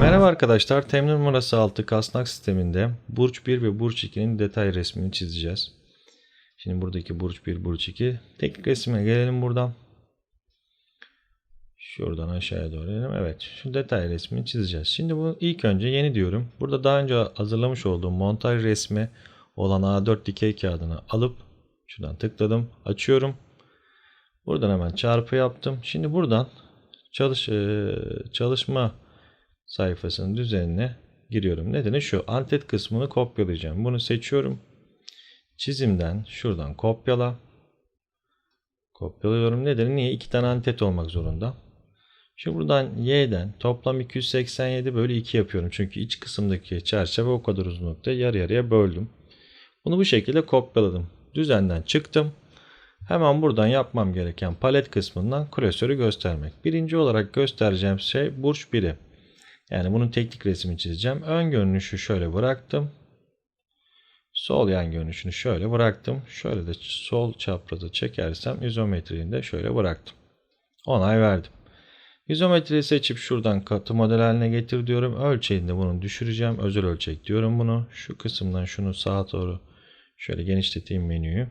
Merhaba arkadaşlar, temin numarası 6 kasnak sisteminde Burç 1 ve Burç 2'nin detay resmini çizeceğiz. Şimdi buradaki Burç 1, Burç 2. Teknik resmine gelelim buradan. Şuradan aşağıya doğru inelim. Evet, şu detay resmini çizeceğiz. Şimdi bu ilk önce yeni diyorum. Burada daha önce hazırlamış olduğum montaj resmi olan A4 dikey kağıdını alıp şuradan tıkladım, açıyorum. Buradan hemen çarpı yaptım. Şimdi buradan çalış eee, çalışma sayfasının düzenine giriyorum. Nedeni şu. Antet kısmını kopyalayacağım. Bunu seçiyorum. Çizimden şuradan kopyala. Kopyalıyorum. Nedeni niye? İki tane antet olmak zorunda. Şimdi buradan y'den toplam 287 bölü 2 yapıyorum. Çünkü iç kısımdaki çerçeve o kadar uzunlukta yarı yarıya böldüm. Bunu bu şekilde kopyaladım. Düzenden çıktım. Hemen buradan yapmam gereken palet kısmından klasörü göstermek. Birinci olarak göstereceğim şey burç 1'i. Yani bunun teknik resmini çizeceğim. Ön görünüşü şöyle bıraktım. Sol yan görünüşünü şöyle bıraktım. Şöyle de sol çapraza çekersem izometriğini de şöyle bıraktım. Onay verdim. İzometriyi seçip şuradan katı model haline getir diyorum. Ölçeğini de bunu düşüreceğim. Özel ölçek diyorum bunu. Şu kısımdan şunu sağa doğru şöyle genişleteyim menüyü.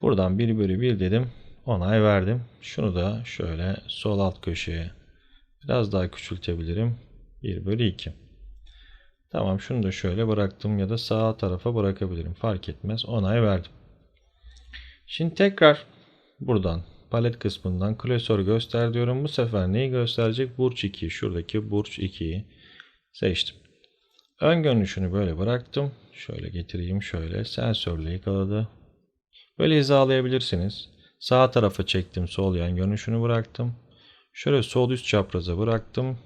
Buradan 1 bölü 1 dedim. Onay verdim. Şunu da şöyle sol alt köşeye biraz daha küçültebilirim. 1 bölü 2. Tamam şunu da şöyle bıraktım ya da sağ tarafa bırakabilirim. Fark etmez. Onay verdim. Şimdi tekrar buradan palet kısmından klasör göster diyorum. Bu sefer neyi gösterecek? Burç 2. Şuradaki Burç 2'yi seçtim. Ön görünüşünü böyle bıraktım. Şöyle getireyim şöyle. Sensörle yakaladı. Böyle hizalayabilirsiniz. Sağ tarafa çektim sol yan görünüşünü bıraktım. Şöyle sol üst çapraza bıraktım.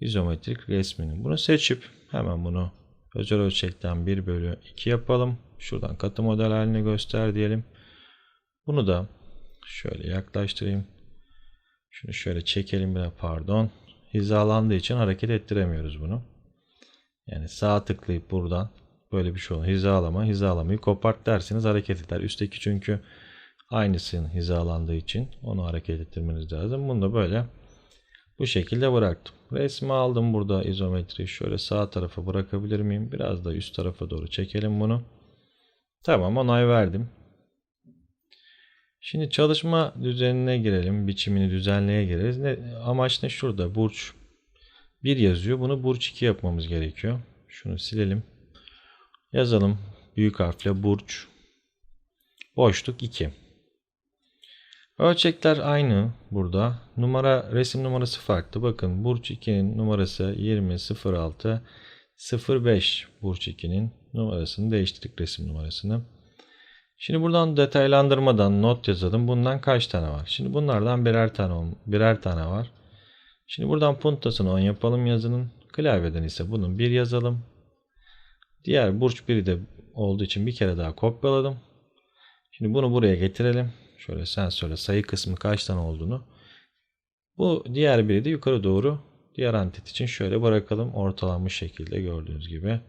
İzometrik resmini. Bunu seçip hemen bunu özel ölçekten 1 bölü 2 yapalım. Şuradan katı model haline göster diyelim. Bunu da şöyle yaklaştırayım. Şunu şöyle çekelim biraz pardon. Hizalandığı için hareket ettiremiyoruz bunu. Yani sağ tıklayıp buradan böyle bir şey olur. Hizalama, hizalamayı kopart derseniz hareket eder. Üstteki çünkü aynısının hizalandığı için onu hareket ettirmeniz lazım. Bunu da böyle bu şekilde bıraktım. Resmi aldım burada izometri. Şöyle sağ tarafa bırakabilir miyim? Biraz da üst tarafa doğru çekelim bunu. Tamam onay verdim. Şimdi çalışma düzenine girelim. Biçimini düzenleye gireriz. Ne, amaç ne? Şurada burç 1 yazıyor. Bunu burç 2 yapmamız gerekiyor. Şunu silelim. Yazalım. Büyük harfle burç. Boşluk 2. Ölçekler aynı burada. Numara resim numarası farklı. Bakın Burç 2'nin numarası 2006 05 Burç 2'nin numarasını değiştirdik resim numarasını. Şimdi buradan detaylandırmadan not yazalım. Bundan kaç tane var? Şimdi bunlardan birer tane birer tane var. Şimdi buradan puntasını 10 yapalım yazının. Klavyeden ise bunun 1 yazalım. Diğer burç 1'i de olduğu için bir kere daha kopyaladım. Şimdi bunu buraya getirelim. Şöyle sensörle sayı kısmı kaç tane olduğunu. Bu diğer biri de yukarı doğru diğer antet için şöyle bırakalım. Ortalanmış şekilde gördüğünüz gibi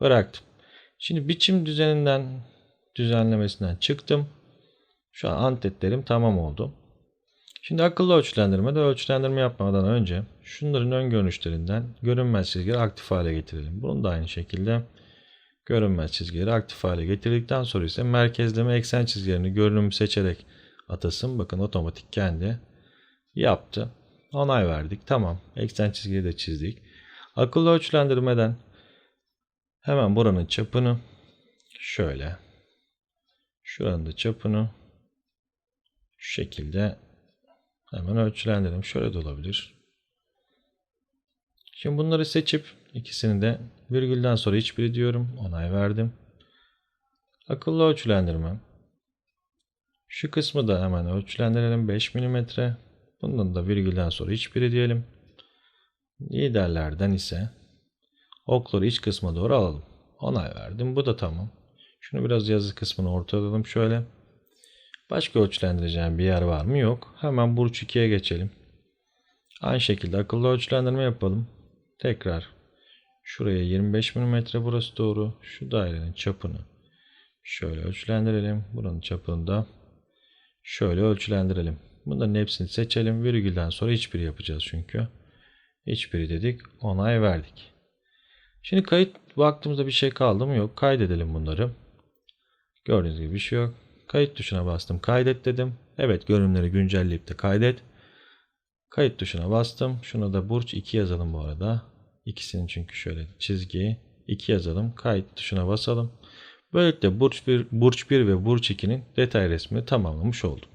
bıraktım. Şimdi biçim düzeninden düzenlemesinden çıktım. Şu an antetlerim tamam oldu. Şimdi akıllı ölçülendirmede ölçülendirme yapmadan önce şunların ön görünüşlerinden görünmez çizgileri aktif hale getirelim. Bunu da aynı şekilde görünmez çizgileri aktif hale getirdikten sonra ise merkezleme eksen çizgilerini görünüm seçerek atasın. Bakın otomatik kendi yaptı. Onay verdik. Tamam. Eksen çizgiyi de çizdik. Akıllı ölçülendirmeden hemen buranın çapını şöyle şuranın da çapını şu şekilde hemen ölçülendirelim. Şöyle de olabilir. Şimdi bunları seçip ikisini de virgülden sonra hiçbiri diyorum. Onay verdim. Akıllı ölçülendirme. Şu kısmı da hemen ölçülendirelim. 5 mm. Bundan da virgülden sonra hiçbiri diyelim. Liderlerden ise okları iç kısma doğru alalım. Onay verdim. Bu da tamam. Şunu biraz yazı kısmını ortalayalım şöyle. Başka ölçülendireceğim bir yer var mı? Yok. Hemen burç 2'ye geçelim. Aynı şekilde akıllı ölçülendirme yapalım. Tekrar Şuraya 25 mm burası doğru. Şu dairenin çapını şöyle ölçülendirelim. Buranın çapını da şöyle ölçülendirelim. Bunların hepsini seçelim. Virgülden sonra hiçbiri yapacağız çünkü. Hiçbiri dedik. Onay verdik. Şimdi kayıt baktığımızda bir şey kaldı mı? Yok. Kaydedelim bunları. Gördüğünüz gibi bir şey yok. Kayıt tuşuna bastım. Kaydet dedim. Evet görünümleri güncelleyip de kaydet. Kayıt tuşuna bastım. Şuna da burç 2 yazalım bu arada. İkisinin çünkü şöyle çizgi 2 yazalım. Kayıt tuşuna basalım. Böylelikle burç 1, burç 1 ve burç 2'nin detay resmini tamamlamış oldum.